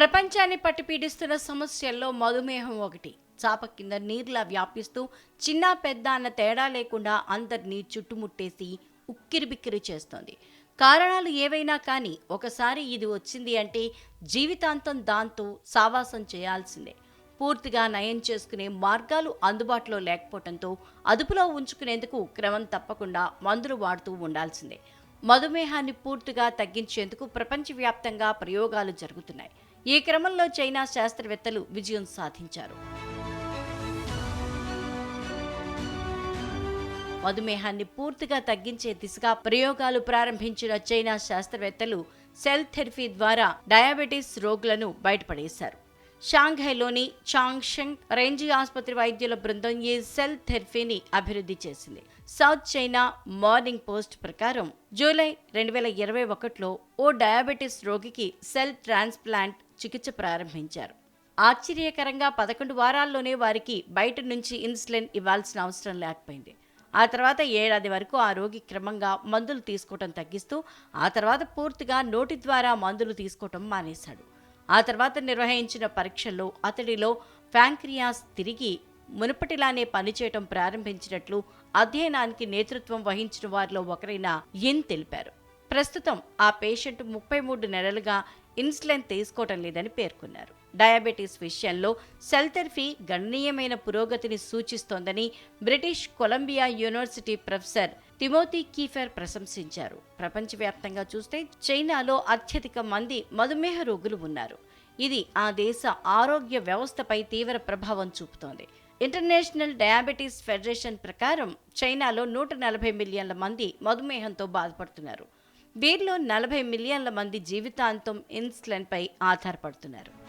ప్రపంచాన్ని పట్టిపీడిస్తున్న సమస్యల్లో మధుమేహం ఒకటి. చాప కింద నీరులా వ్యాపిస్తూ చిన్న పెద్ద అన్న తేడా లేకుండా అందరినీ చుట్టుముట్టేసి ఉక్కిరిబిక్కిరి చేస్తోంది. కారణాలు ఏవైనా కానీ ఒకసారి ఇది వచ్చింది అంటే జీవితాంతం దాంతో సావాసం చేయాల్సిందే. పూర్తిగా నయం చేసుకునే మార్గాలు అందుబాటులో లేకపోవడంతో అదుపులో ఉంచుకునేందుకు క్రమం తప్పకుండా మందులు వాడుతూ ఉండాల్సిందే. మధుమేహాన్ని పూర్తిగా తగ్గించేందుకు ప్రపంచవ్యాప్తంగా ప్రయోగాలు జరుగుతున్నాయి. ఈ క్రమంలో చైనా శాస్త్రవేత్తలు విజయం సాధించారు. మధుమేహాన్ని పూర్తిగా తగ్గించే దిశగా ప్రయోగాలు ప్రారంభించిన చైనా శాస్త్రవేత్తలు సెల్ థెరపీ ద్వారా డయాబెటీస్ రోగులను బయటపడేశారు. షాంఘైలోని చాంగ్షంగ్ రేంజీ ఆసుపత్రి వైద్యుల బృందం ఈ సెల్ థెరపీని అభివృద్ధి చేసింది. సౌత్ చైనా మార్నింగ్ పోస్ట్ ప్రకారం జూలై రెండు వేల ఇరవై ఒకటిలో ఓ డయాబెటీస్ రోగికి సెల్ ట్రాన్స్ప్లాంట్ చికిత్స ప్రారంభించారు. ఆశ్చర్యకరంగా పదకొండు వారాల్లోనే వారికి బయట నుంచి ఇన్సులిన్ ఇవ్వాల్సిన అవసరం లేకపోయింది. ఆ తర్వాత ఏడాది వరకు ఆ రోగి క్రమంగా మందులు తీసుకోవటం తగ్గిస్తూ ఆ తర్వాత పూర్తిగా నోటి ద్వారా మందులు తీసుకోవటం మానేశాడు. ఆ తర్వాత నిర్వహించిన పరీక్షల్లో అతడిలో ఫ్యాంక్రియాస్ తిరిగి మునుపటిలానే పనిచేయటం ప్రారంభించినట్లు అధ్యయనానికి నేతృత్వం వహించిన వారిలో ఒకరైన ఇన్ తెలిపారు. ప్రస్తుతం ఆ పేషెంట్ ముప్పై మూడు నెలలుగా ఇన్సులిన్ తీసుకోవటం లేదని పేర్కొన్నారు. డయాబెటీస్ విషయంలో సెల్ థెరపీ గణనీయమైన పురోగతిని సూచిస్తోందని British Columbia university professor Timothy Kieffer ప్రశంసించారు. ప్రపంచవ్యాప్తంగా చూస్తే చైనాలో అత్యధిక మంది మధుమేహ రోగులు ఉన్నారు. ఇది ఆ దేశ ఆరోగ్య వ్యవస్థపై తీవ్ర ప్రభావం చూపుతోంది. ఇంటర్నేషనల్ డయాబెటీస్ ఫెడరేషన్ ప్రకారం చైనాలో నూట నలభై మిలియన్ల మంది మధుమేహంతో బాధపడుతున్నారు. వీరిలో నలభై మిలియన్ల మంది జీవితాంతం ఇన్సులిన్పై ఆధారపడుతున్నారు.